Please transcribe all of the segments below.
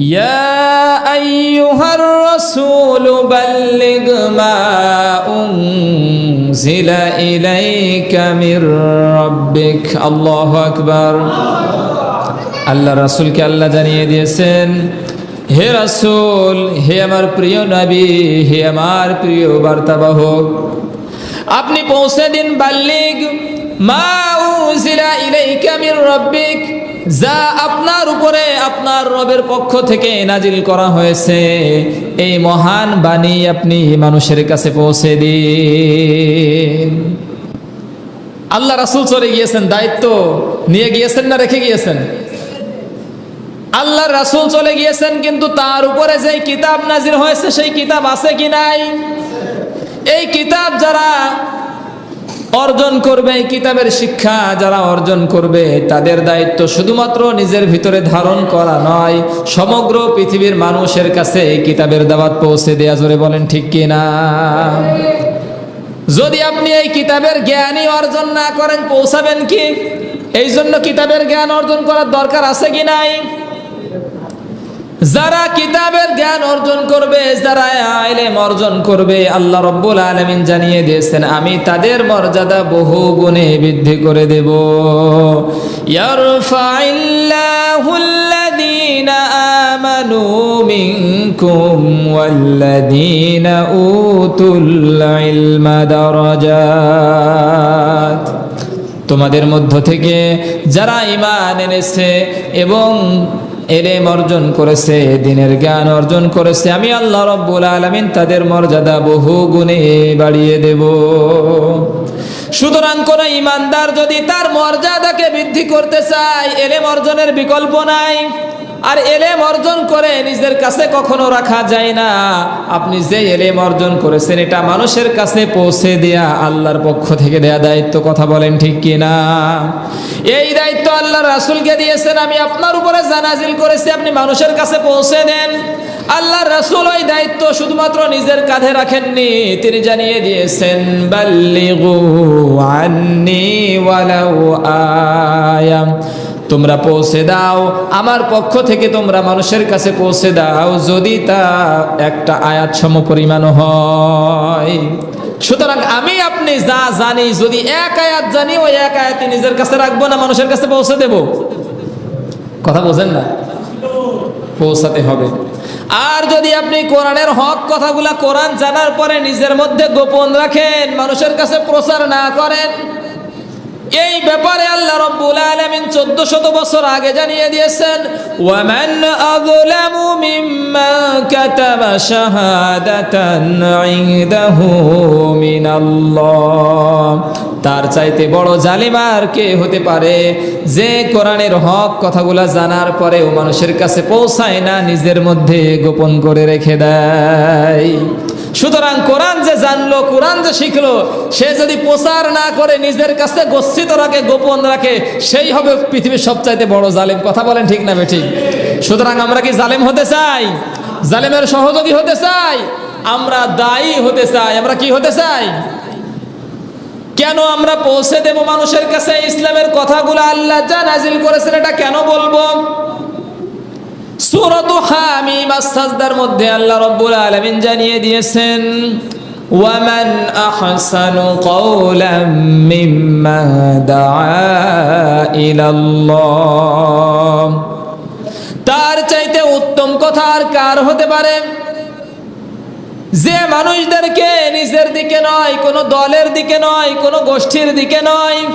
يا أيها الرسول بلغ ما أنزل إليك من ربك الله أكبر আল্লাহ রাসূলকে আল্লাহ জানিয়ে দিয়েছেন হে রাসূল হে আমার প্রিয় নবী হে আমার প্রিয় বার্তাবাহক আপনি পৌঁছে দিন বাল্লিগ মা উনজিলা ইলাইকা মির রাব্বিক যা আপনার উপরে আপনার রবের পক্ষ থেকে নাজিল করা হয়েছে, এই মহান বাণী আপনি মানুষের কাছে পৌঁছে দিন। আল্লাহ রাসুল চলে গিয়েছেন, দায়িত্ব নিয়ে গিয়েছেন না রেখে গিয়েছেন? আল্লাহ রাসুল চলে গিয়েছেন, কিন্তু তার উপরে যে কিতাব নাজির হয়েছে, সেই কিতাব আছে কি নাই? এই কিতাব যারা অর্জন করবে এই কিতাবের শিক্ষা যারা অর্জন করবে, তাদের দায়িত্ব শুধুমাত্র নিজের ভিতরে ধারণ করা নয়, সমগ্র পৃথিবীর মানুষের কাছে এই কিতাবের দাওয়াত পৌঁছে দেয়া জোরে বলেন ঠিক কি না যদি আপনি এই কিতাবের জ্ঞানই অর্জন না করেন, পৌঁছাবেন কি? এই জন্য কিতাবের জ্ঞান অর্জন করার দরকার আছে কি নাই? যারা কিতাবের জ্ঞান অর্জন করবে, যারা আইলেম অর্জন করবে, আল্লাহ রব্বুল আলমিন জানিয়ে দিয়েছেন, আমি তাদের মর্যাদা বহু গুণে বৃদ্ধি করে দেব। তোমাদের মধ্য থেকে যারা ইমান এনেছে এবং এলেম অর্জন করেছে, দিনের জ্ঞান অর্জন করেছে। আমি আল্লাহ রব্বুল আলমিন তাদের মর্যাদা বহু গুণে বাড়িয়ে দেব। সুতরাং কোন ইমানদার যদি তার মর্যাদাকে বৃদ্ধি করতে চায়, এলেম অর্জনের বিকল্প নাই। আর এলেম অর্জন করে নিজের কাছে কখনো রাখা যায় না। আপনি যে এলেম অর্জন করেছেন, এটা মানুষের কাছে পৌঁছে দেয়া আল্লাহর পক্ষ থেকে দেয়া দায়িত্ব, কথা বলেন ঠিক কি না এই দায়িত্ব আল্লাহ রাসুলকে দিয়েছেন, আমি আপনার উপরে জানাজিল করেছি, আপনি মানুষের কাছে পৌঁছে দেন। আল্লাহ রাসুল ওই দায়িত্ব শুধুমাত্র নিজের কাঁধে রাখেননি, তিনি জানিয়ে দিয়েছেন, বাল্লিগু আন্নি ওয়ালাউ আয়াম। তোমরা পৌঁছে দাও, আমার পক্ষ থেকে তোমরা মানুষের কাছে পৌঁছে দাও, যদি তা একটা আয়াত সম পরিমাণ হয়। সুতরাং আমি আপনি যা জানি, যদি এক আয়াত জানি, ওই এক আয়াত নিজের কাছে রাখব না, মানুষের কাছে পৌঁছে দেব? কথা বোঝেন না? পৌঁছাতে হবে। আর যদি আপনি কোরআনের হক কথাগুলা কোরআন জানার পরে নিজের মধ্যে গোপন রাখেন, মানুষের কাছে প্রচার না করেন এই ব্যাপারে আল্লাহ রব্বুল আলামিন 1400 বছর আগে জানিয়ে দিয়েছেন, ওয়ামান আযলামু মিম্মা কাতাবা শাহাদাতান ইনদাহু মিনাল্লাহ। তার চাইতে বড় জালিমার কে হতে পারে? যে কোরআনের হক কথাগুলা জানার পরেও মানুষের কাছে পৌঁছায় না, নিজের মধ্যে গোপন করে রেখে দেয়। সুতরাং কোরআন যে জানলো, কোরআন যে শিখলো, সে যদি প্রচার না করে, নিজের কাছে গচ্ছিত রাখে, গোপন রাখে, সেই হবে পৃথিবীর সবচাইতে বড় জালেম। কথা বলেন ঠিক না বেঠিক? সুতরাং আমরা কি জালেম হতে চাই? জালেমের সহযোগী হতে চাই? আমরা দায়ী হতে চাই। আমরা কি হতে চাই? কেন আমরা পৌঁছে দেব মানুষের কাছে? ইসলামের কথাগুলো আল্লাহ যা নাজিল করেছেন, এটা কেন বলব? সূরাত হামিম আস-সাজদার মধ্যে আল্লাহ রাব্বুল আলামিন জানিয়ে দিয়েছেন, ওয়ামান আহসানু কওলাম মিম্মা দাআ ইলাল্লাহ। তার চাইতে উত্তম কথা আর কার হতে পারে? যে মানুষদেরকে নিজের দিকে নয়, কোনো দলের দিকে নয়, কোনো গোষ্ঠীর দিকে নয়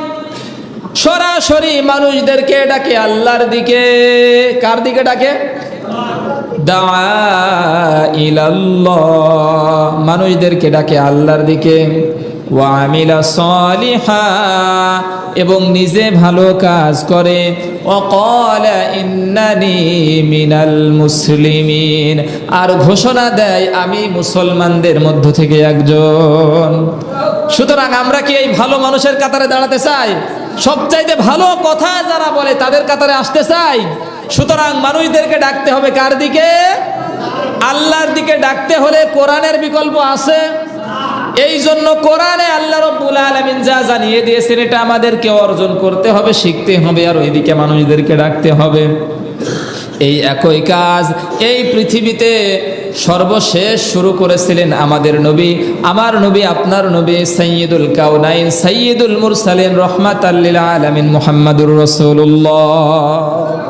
সরাসরি মানুষদেরকে ডাকে আল্লাহর দিকে। কার দিকে ডাকে? মানুষদেরকে ডাকে আল্লাহর দিকে। ওয়ামিলা সলিহা। এবং নিজে ভালো কাজ করে। মুসলিমিন। আর ঘোষণা দেয়, আমি মুসলমানদের মধ্য থেকে একজন। সুতরাং আমরা কি এই ভালো মানুষের কাতারে দাঁড়াতে চাই? সবচাইতে ভালো কথা যারা বলে তাদের কাতারে আসতে চাই। সুতরাং মানুষদেরকে ডাকতে হবে কার দিকে? আল্লাহর দিকে ডাকতে হলে কোরআনের বিকল্প আছে। এই জন্য কোরআনে আল্লাহ রব্বুল আলমিন যা জানিয়ে দিয়েছেন এটা আমাদেরকে অর্জন করতে হবে, শিখতে হবে, আর ওইদিকে মানুষদেরকে ডাকতে হবে। এই একই কাজ, এই পৃথিবীতে সর্বশেষ শুরু করেছিলেন আমাদের নবী। আমার নবী, আপনার নবী সৈয়দুল কাউনাইন সৈয়দুল মুরসালিন রহমাত আল্লিল আলমিন মোহাম্মদুর রসুল্লাহ